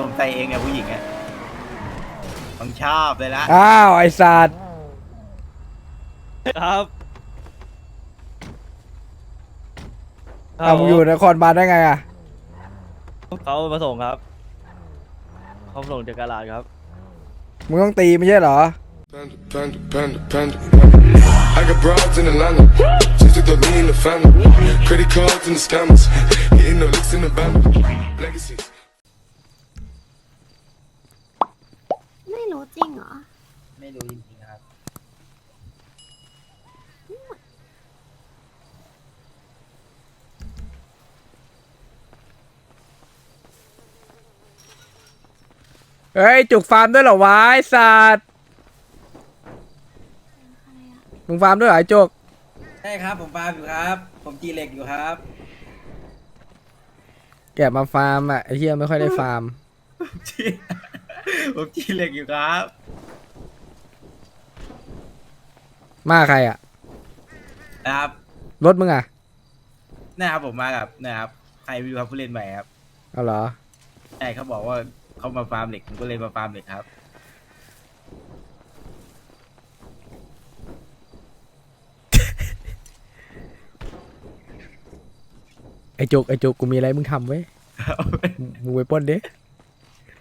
ผมใส่เองเนี่ยผู้หญิงอะผมชอบเลยละอ้าว ไอ้สัตว์ครับเอามึงอยู่นครบาลได้ไงอะ เขามาส่งครับ เขาส่งจากกาลาดครับ มึงต้องตีไม่ใช่เหรอ Panda, panda, panda, panda, panda. I got broads in Atlanta. Just took the lean in the family. Credit cards and the scammers. Hitting the licks in the band. Legacies. ไม่รู้ จริงเหรอ ไม่รู้จริงๆครับ เฮ้ย จุกฟาร์มด้วยเหรอวะไอ้สัตว์มึงฟาร์มด้วยเหรอไอ้จุกใช่ครับผมฟาร์มอยู่ครับ ผมจีเหล็กอยู่ครับ แกะมาฟาร์มอะไอ้เฮียไม่ค่อยได้ฟาร์ม จี ผมจีเหล็กอยู่ครับ มาใครอะ นะครับรถมึงอะนะครับผมมากับนะครับใครไม่รู้ครับผู้เล่นใหม่ครับเอาเหรอ ใช่เขาบอกว่าเขามาฟาร์มเหล็กผมก็เลยมาฟาร์มเหล็กครับ ไอ้จุกไอ้จุกกูมีอะไรมึงทำไว้ยมึงไปปล้นดิ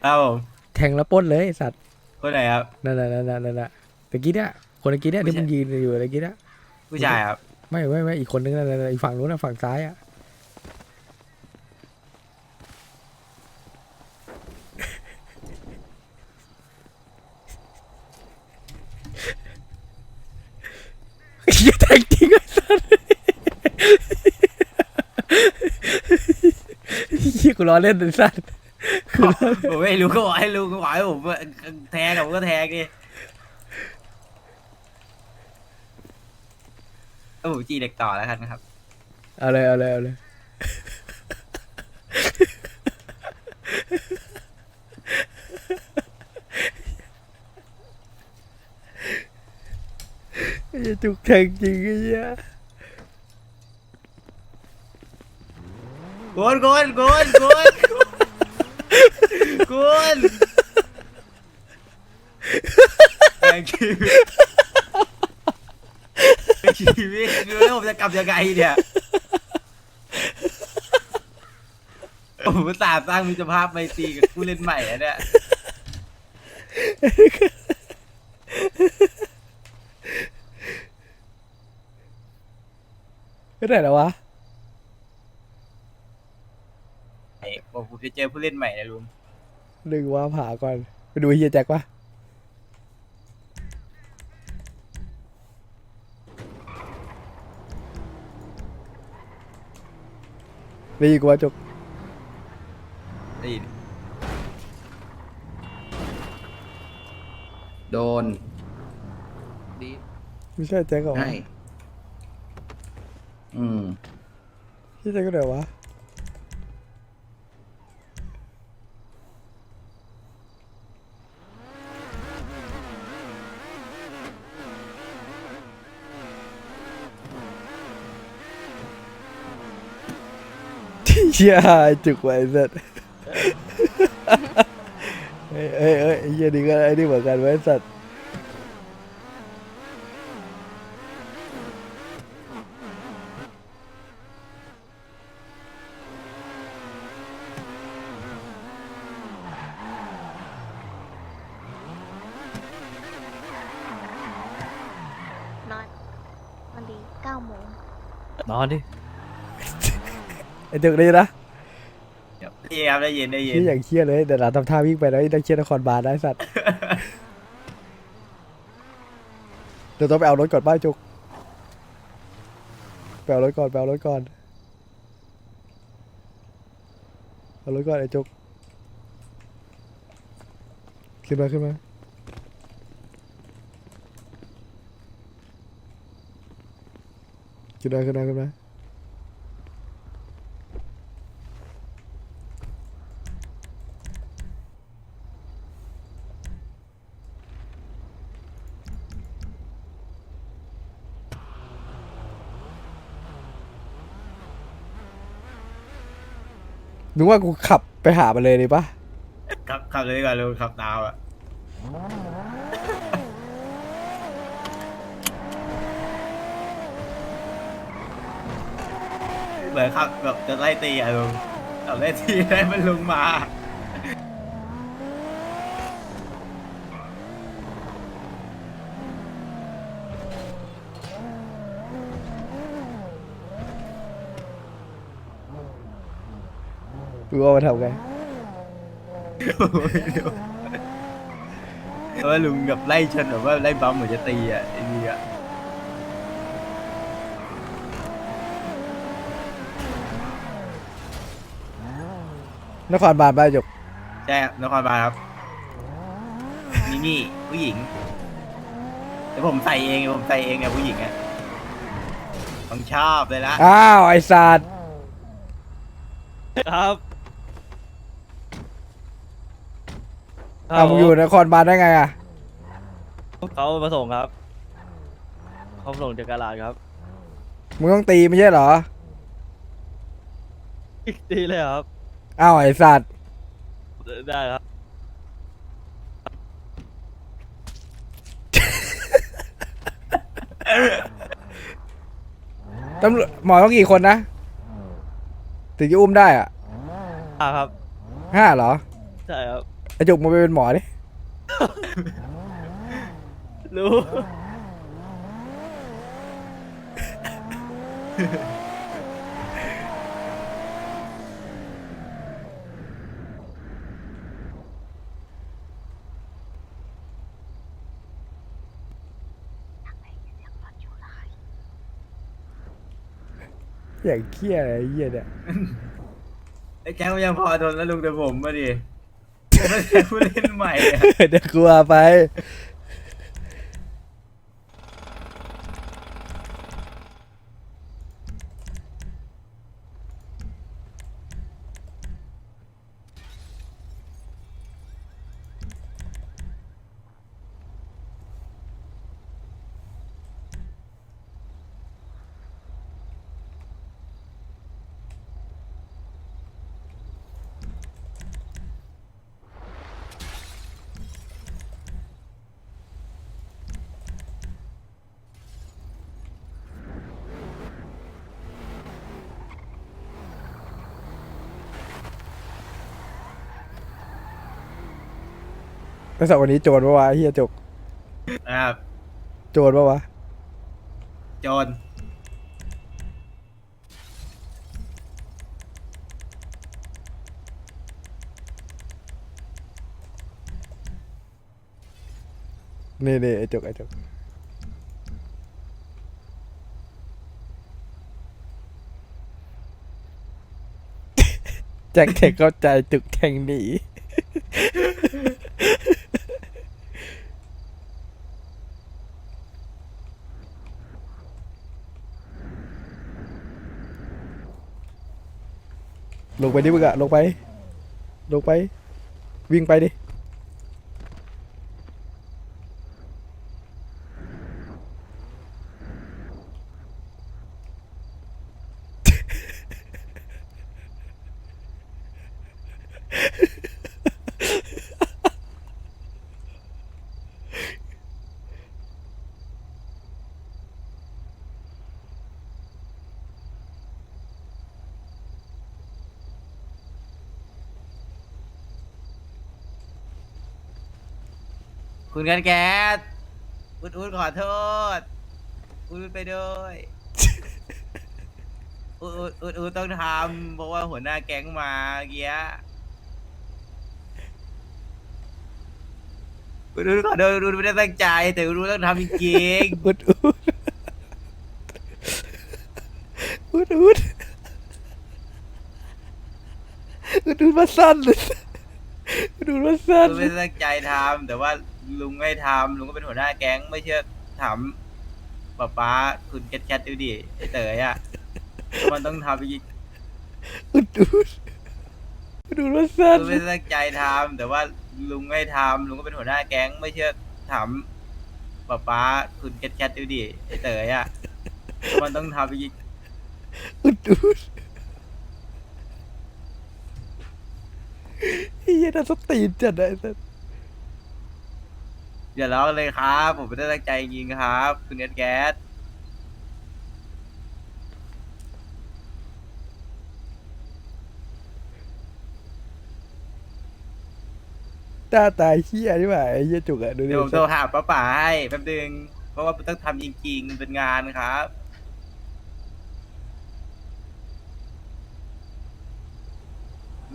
ครับผมแทงแล้วปล้นเลยไอ้สัตว์คนไหนครับ นั่นน่ะนั่นน่ะนั่นน่ะตะกี้เนี่ยคนตะกี้เนี่ยที่มึงยืนอยู่ตะกี้เนี่ยผู้ชายครับ ไม่ไม่ไม่อีกคนนึงนั่นน่ะอีกฝั่งนู้นน่ะฝั่งซ้ายอะเหี้ยแทงจริงไอ้สัสเหี้ยกูล้อเล่นไอ้สัสกูล้อ ผมไม่รู้ก็บอกให้รู้ก็บอกให้ผมแทงกับผมก็แทงดิเออผมจีเหล็กต่อแล้วกันนะครับ เอาเลยเอาเลยเอาเลยไอ้เหี้ยจุกแทงจริงไอ้เหี้ยกวนกวนกวนกวนก วนแทงชีวิตแทงชีวิตคือแล้วผมจะกลับยังไงเนี่ยผมอุตสาห์สร้างมิตรภาพไมตรีกับผู้เล่นใหม่อะเนี่ยไม่ได้แล้ววะ ไอ้ บอกผมจะเจอผู้เล่นใหม่นะลุงดึงว่าผ่าก่อน ไปดูไอ้เฮียแจ็คปะได้ยินกูว่าจุกได้ยินโดนไม่ใช่แจ็คเหรอวะให้อืมพี่แจ็คก็เดี๋ยววะ เชี่ยไอ้จุกไว้เสร็จเอ้ยเอ้ยเอ้ยไอ้เหี้ยนี่ก็ไอ้นี่เหมือนกันไว้สัตว์นอนวันดีเก้าโมงนอนดิ ไอ้จุกนี่นะได้ยินครับได้ยินได้ยินนี่อย่างเครียดเลยเดี๋ยวเราทำท่าวิ่งไปแล้วต้องเครียดนครบาลได้สัตว์ เดี๋ยวต้องไปเอารถก่อนป้าจุกไปเอารถก่อนไปเอารถก่อนเอารถก่อนไอ้จุกขึ้นมาขึ้นมาขึ้นมาขึ้นมาขึ้นมา นึกว่ากูขับไปหามันเลยดีปะขับขับเลยดีกว่าเลุงขับตามอะเหมือนขับแบบจะไล่ตีอะลุงขับไล่ตีได้มันลุงมา กูเอามาทำไงเพราะว่าลุงแบบไล่ชนแบบว่าไล่บัมเหมือนจะตีอะไอ้นี่อะนครบาลบ้านจกใช่ครับนครบาลครับนี่นี่ผู้หญิงเดี๋ยวผมใส่เองเดี๋ยวผมใส่เองอะผู้หญิงอะผมชอบเลยละอ้าวไอ้สัตว์ครับ เอามึงอยู่นครบาลได้ไงอะเขามาส่งครับเขาส่งจากกาลาดครับมึงต้องตีไม่ใช่เหรอดีเลยครับอ้าวไอ้สัตว์ได้ครับตำรวจหมอต้องกี่คนนะถึงจะอุ้มได้อะอ่าครับห้าเหรอ ใช่ครับ ไอ้จุกมาเป็นหมอดิรู้อย่างเคี้ยอะไรไอ้เหี้ยเนี่ย ไอ้แจ็คมันยังพอทนแล้วลุงแต่ผมมาดิ ผู้เล่นใหม่อะ เดี๋ยวกลัวไป แล้วสักวันนี้โจรปะวะไอ้เฮียจุกนะครับโจรปะวะโจรนี่นี่ไอ้จุกไอ้จุกแจ็คเทคเข้าใจจุกแทงหนี ลงไปดิมึงอะลงไป ลงไป วิ่งไปดิ คุณกันแก๊สอุดอุดขอโทษ อุดอุดไปด้วยอุดอุดอุดอุดต้องทำเพราะว่าหัวหน้าแก๊งมาเมื่อกี้อุดอุดขอโทษอุดอุดไม่ได้ตั้งใจ แต่อุดอุดต้องทำจริงๆ อุดอุดอุดอุดอุดอุดมาสั้นเลยอุดอุดมาสั้นลุงไม่ได้ตั้งใจทำแต่ว่า ลุงไม่ทำลุงก็เป็นหัวหน้าแก๊งไม่เชื่อถามป๊าป๊าคุณแคทแคทดูดิไอเต๋ออะมันต้องทำจริงอุดอุดอุดอุดมาสั้นลุงไม่ได้ตั้งใจทำแต่ว่าลุงไม่ทำลุงก็เป็นหัวหน้าแก๊งไม่เชื่อถามป๊าป๊าคุณแคทแคทดูดิไอเต๋ออะมันต้องทำจริงอุดอุดไอ้เหี้ยน่าสตีนจัดอะไอ้สัส อย่าร้องเลยครับ ผมไม่ได้ตั้งใจยิงครับ คุณเอสแก๊สหน้าตายเหี้ยนี่หว่าไอ้เหี้ยจุกอะดูดิเดี๋ยวผมโทรหาป้าป๋าให้แป๊บนึง เพราะว่าต้องทำจริงๆมันเป็นงานครับ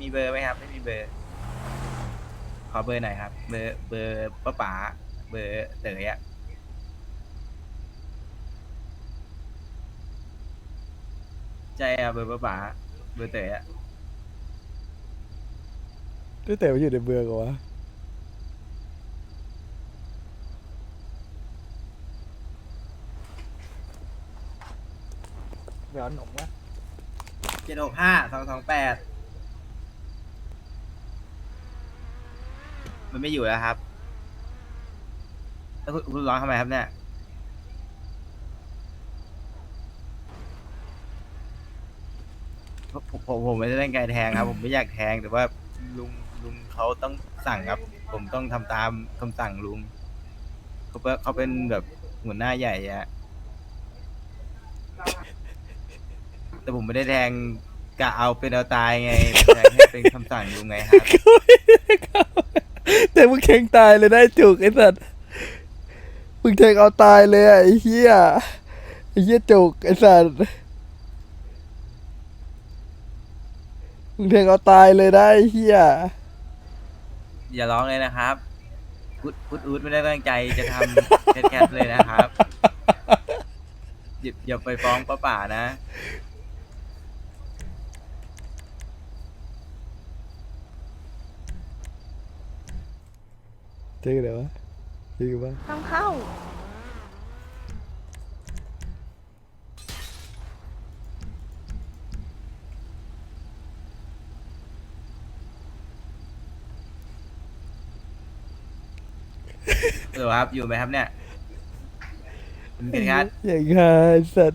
มีเบอร์ไหมครับ ไม่มีเบอร์ ขอเบอร์หน่อยครับ เบอร์เบอร์ป้าป๋า เบอร์เต๋ออะใช่อะเบอร์ป้าป๋าเบอร์เต๋ออะตั้งแต่มันอยู่ในเมืองเหรอวะเดี๋ยวหนมวะเจ็ดหกห้าสองสองแปดมันไม่อยู่แล้วครับ แล้วคุณคุณร้องทำไมครับเนี่ย ผมผมผมไม่ได้ตั้งใจแทงครับ ผมไม่อยากแทงแต่ว่าลุงลุงเขาต้องสั่งครับ ผมต้องทำตามคำสั่งลุงเขาเป็นเขาเป็นแบบหัวหน้าใหญ่อะแต่ผมไม่ได้แทงกะเอาเป็นเอาตายไงแทงให้เป็นคำสั่งลุงไงครับ แต่มึงแทงตายเลยได้จุกไอ้สัส มึงแทงเอาตายเลยอะไอ้เหี้ยไอ้เหี้ยจุกไอ้สัสมึงแทงเอาตายเลยได้ไอ้เหี้ยอย่าร้องเลยนะครับพุดพุดอูดไม่ได้ตั้งใจจะทำแคทแคทเลยนะครับอย่าอย่าไปฟ้องป้าป่านะ เจ๊กันไหนวะเจ๊กันปะต้องเข้าหรือครับอยู่ไหมครับเนี่ยคุณแคทแคทอย่างไงไอ้สัส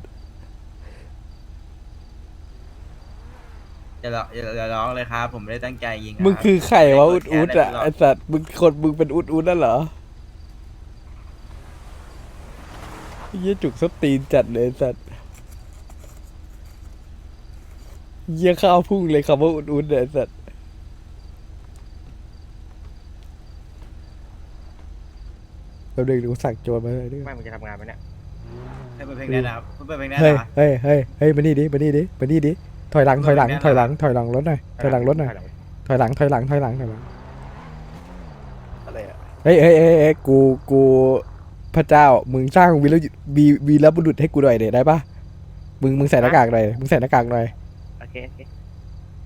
อย่าร้องอย่าอย่าร้องเลยครับ ผมไม่ได้ตั้งใจยิงรับมึงคือไข่วะอุดอุดอะไม่ไอ้ได้กดแค่สัสมึงคนมึงเป็นอุดอุดนั่นเหรอไอ้เหี้ ยจุกสตีนจัดเลยไอ้สัสเยี่ยข้าวพุ่งเลยคำว่าอุดอุดเนี่ยไอ้สัสแป๊บนึงเดี๋ยวกูสั่งโจรมาเลยดิไม่มึงจะทำงานไหมเนี่ยให้เปิดเพลงแนะนำเปิดเพลงแนะเฮ้ยนำเฮ้ยเฮ้ยเฮ้ยมานี่ดิมานี่ดิมานี่ดิถอยหลังถอยหลังถอยหลังถอยหลังรถหน่อยถอยหลังรถหน่อยถอยหลังถอยหลังถอยหลังถอยหลังอะไรอะเฮ้ยเฮ้ยเฮ้ยเฮ้ยกูกู พระเจ้า มึงสร้างวีรยุวีวีรบุรุษให้กูหน่อยเดี๋ยวได้ปะมึงมึงใส่หน้ากากหน่อย มึงใส่หน้ากากหน่อย โอเคโอเค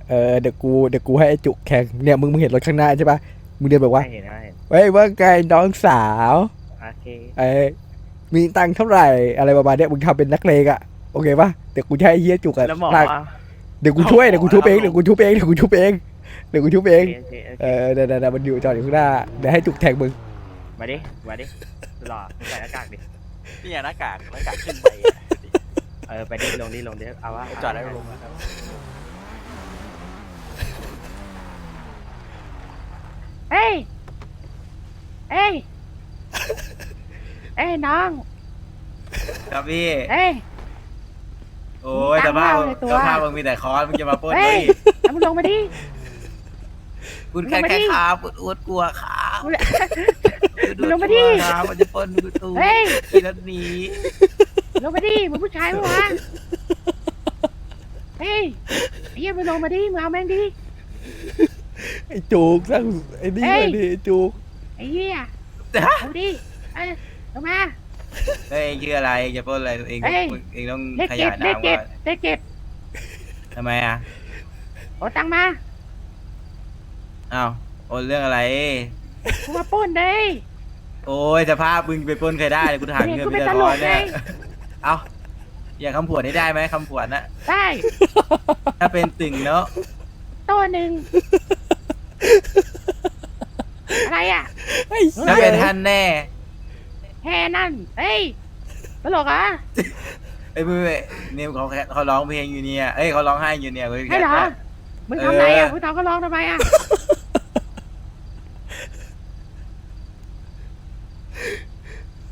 เออเดี๋ยวกูเดี๋ยวกูให้ไอ้จุกแข่งเนี่ยมึงมึงเห็นรถข้างหน้าใช่ปะมึงเดินแบบว่าไม่เห็นไม่เห็นเฮ้ยว่าไงน้องสาว โอเคเอ้ยมีตังค์เท่าไหร่อะไรประมาณเนี้ยมึงทำเป็นนักเลงอะโอเคปะเดี๋ยวกูจะให้ไอ้เฮียจุกอะแล้วหมอลากอะเดี๋ยวกูช่วยเดี๋ยวกูชุบเองเดี๋ยวกูชุบเองเดี๋ยวกูชุบเองเดี๋ยวกูชุบเอโองเคโอเคโอเคเออเดี๋ยวเดี๋ยวเดี๋ยวมันอยู่จอดอยู่ข้างหน้าเดี๋ยวให้จุกแทงมึงมาดิมาดิ หล่อมึงใส่หน้ากากดินี่ไงหน้ากากหน้ากากขึ้นไปอะเออไปดิลงดิลงดิเอาว่าจอดได้ลงนะครับเอ้ย เอ้ย เอ้ยน้อง ครับพี่ เอ้ย โอ้ยตั้แต่งภาพเป้าเลยตัวแต่ภาพมึงมีแต่คอนมึงจะมาปล้นเฮ้เลยยเอามึงลงมาดิ คุณแค่ลงมาดิแค่ขาปุดอวดกลัวขา มึง มึงลงมาดิขามันจะปล้นกูตูเฮ้ยขี่รถหนีลงมาดิมึงผู้ชายปะวะเฮ้ยไอ้เหี้ยมึงลงมาดิมึงเอาแม่งดิ ไอ้จุกสร้างไอ้นี่เอ้มายดิไอ้จุกไอ้เหี้ยเอาดิเอ้ยลงมา เฮ้ยชื่ออะไรจะปล้นอะไรเองเฮ้ย เองต้องเลขขเจ็ยาดยเลขนามเจ็ดก่อนเลขเจ็ดทำไมอะโอาตังค์มาอ้าวโอนเรื่องอะไร กูมาปล้นเลย โอ้ยสภาพมึงไปปล้นใครได้เลยกูถามเนี่ยเงินกูไปเป็นเดือตดลร้อกนเนี่ยไง เอาอย่างคำผวนได้ได้ไหมคำผวนนะได้ถ้าเป็นตึงเนาะตัวหนึ่งอะไรอะไอ้ถ้าเป็นท่านแน่แค่นั่นเฮ้ยตลกอะไอ้ยมึงเนี่ยเขาเขาร้องเพลงอยู่เนี่ยเอ้ยเขาร้องไห้อยู่เนี่ยเว้ยให้เหรอมึงทำไรเออะอมึงทำก็ร้องทำไมอะ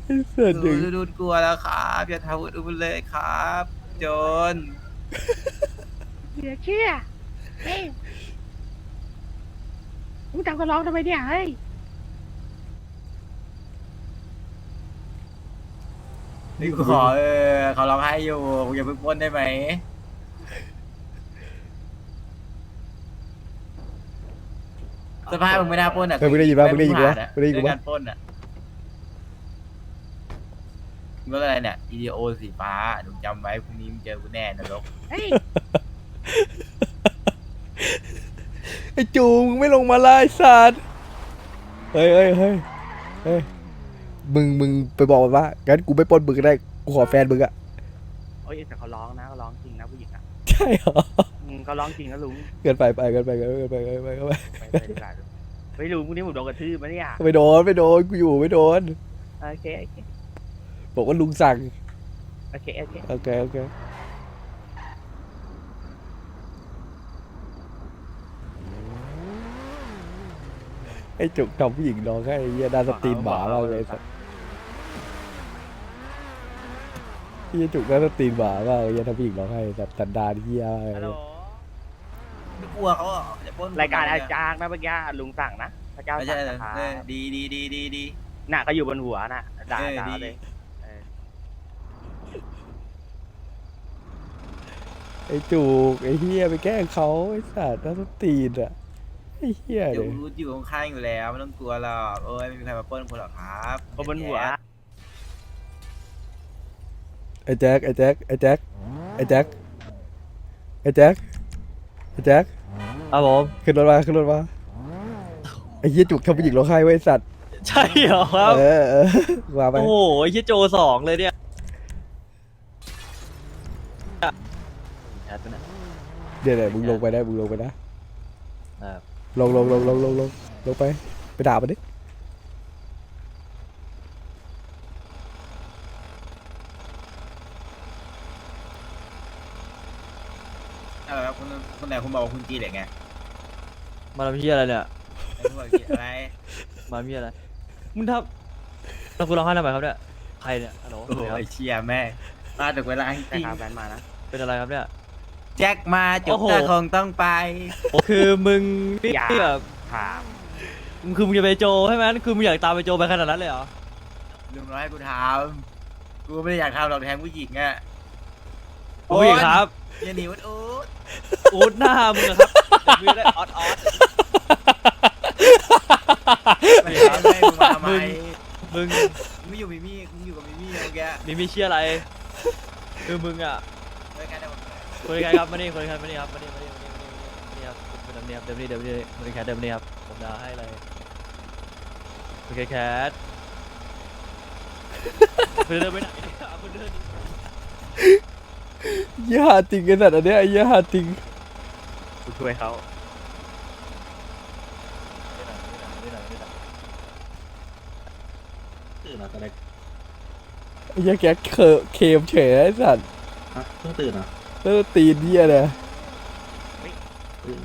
ไอ้สัตว์ดูดึงดูดูกลัวแล้วครับอย่าทำอุดมเลยครับโจนเหลือเชื่อ เฮ้ยมึงทำก็ร้องทำไมเนี่ย เฮ้ย นี่กูขอเออเขาร้องไห้อยู่กูอย่าเพิ่งปล้นได้ไหมสภาพมึงไม่น่าปล้นอะเออมึงได้ยินปะมึงได้ยินปะมึงได้ยินเรื่องปะการปล้นอะ รถอะไรเนี่ย EDO สีฟ้าหนูจำไว้พรุ่งนี้มึงเจอกูแน่นรกเฮ้ยไอ้จูมึงไม่ลงมาล่ะไอ้สัตว์เฮ้ยเฮ้ยเฮ้ยเฮ้ยมึงมึงไปบอกมันว่างั้นกูไม่ปล้นมึงก็ได้กูขอแฟนมึงอะโอ้ยแต่เขาร้องนะเขาร้องจริงนะผู้หญิงอะใช่เหรออืมเขาร้องจริงนะลุงเกินไปไปเกินไปเกินไปเกินไปเกินไปเกินไปไปไปดีกว่าลุงไม่รู้พรุ่งนี้ผมโดนกระทืบไหมเนี่ยไม่โดนไม่โดนกูอยู่ไม่โดน โอเคโอเค บอกว่าลุงสั่ง โอเค โอเค โอเค โอเค ไอ้จุกทำผู้หญิงร้องไห้ไอ้เหี้ยน่าสตรีนหมามากเลยไอ้สัสไอ้เหี้ยจุกน่าสตรีนหมามากเลยไอ้เหี้ยทำผู้หญิงร้องไห้แบบสันดานเหี้ยมากฮัลเลโหลยไม่กลัวเขาอะจะปล้นรายการอาจารย์นะเมื่อกี้ลุงสั่งนะ พระเจ้าไม่สั่ใช่งเหรอนะครับเออดีดีดีดีดีน่ะก็อยู่บนหัวน่ะด่าเออด่าดี เลยเออ ไอ้ จุกไอ้เหี้ยไปแกล้งเขาไอ้สัตว์น่าสตรีนอะไอ้เหี้ยเดี๋เลยวยรู้อยู่ข้างๆอยู่แล้วไม่ต้องกลัวหรอกโอ้ยไม่มีใครมาปล้นคนหรอกครับคนบนหัว ไอ้แจ็คไอ้แจ็คไอ้แจ็คไอ้แจ็คไอ้แจ็คไอ้แจ็คครับผม ขึ้นรถมาขึ้นรถมาไอ้เหี้ยจุกทำผู้หญิงร้องไห้ไว้ไอ้สัตว์ใช่เหรอครับ เออเออมาไปโอ้โหไอ้เหี้ยโจสองเลยเนี่ย แอดไปนะเดี๋ยวเดี๋ยวมึงลงไปได้มึงลงไปนะครับลงลงลงลงลงลงลงไปไปด่ามันดิอะไรครับคุณคุณไหนคุณบอกว่าคุณจีเหล็กไงมาทำเหี้ยอะไรเนี่ยไหนคุณบอกจีอะไรมาเหี้ยอะไรมึงทำแล้วคุณร้องไห้ทำไมครับเนี่ยใครเนี่ยฮัลโหลโอ้โหไอ้เชียแม่มาถึงเวลาจแต่ริงพาแฟนมานะเป็นอะไรครับเนี่ย แจ็คมาจุโอ้กโหตาคงต้องไป คือมึงนี่อย่าแบบถามมึงคือมึงจะไปโจใช่ไหมคือมึงอยากตามไปโจไปขนาดนั้นเลยเหรอลุงน้อยให้กูทำกูไม่ได้อยากทำหรอกแทงผู้หญิงอะโอ้ยครับอย่าหนีวัดอูดอูดหน้ามึงอะครับแต่มือได้ออดออด ไม่ใช่ไม่มึงมาทำไมมึงมึงไม่อยู่มิมี่มึงอยู่กับมิมี่เมื่อกี้มีมีเชี่ยอะไร คือมึงอะเลิกกัน ได้หมดเลยคนใครครับมานี่คนใครมานี่ครับมานี่มานี่มานี่มานี่ครับเป็นเดิมเนียบเดิมนี่เดิมนี่คนแคทเดิมนี่ครับผมจะให้เลยโอเคแคทคุณเดินไปไหนเนี่ยคุณเดินเหี้ยหาจริงไอ้สัตว์อันเนี้ยไอ้เหี้ยหาจริงกูช่วยเขาตื่นเหรอตอนแรกไอ้เหี้ยแกเคอเคมเฉยไอ้สัตว์ฮะเพิ่งตื่นเหรอ เออตีนเหี้ยเลยตื่น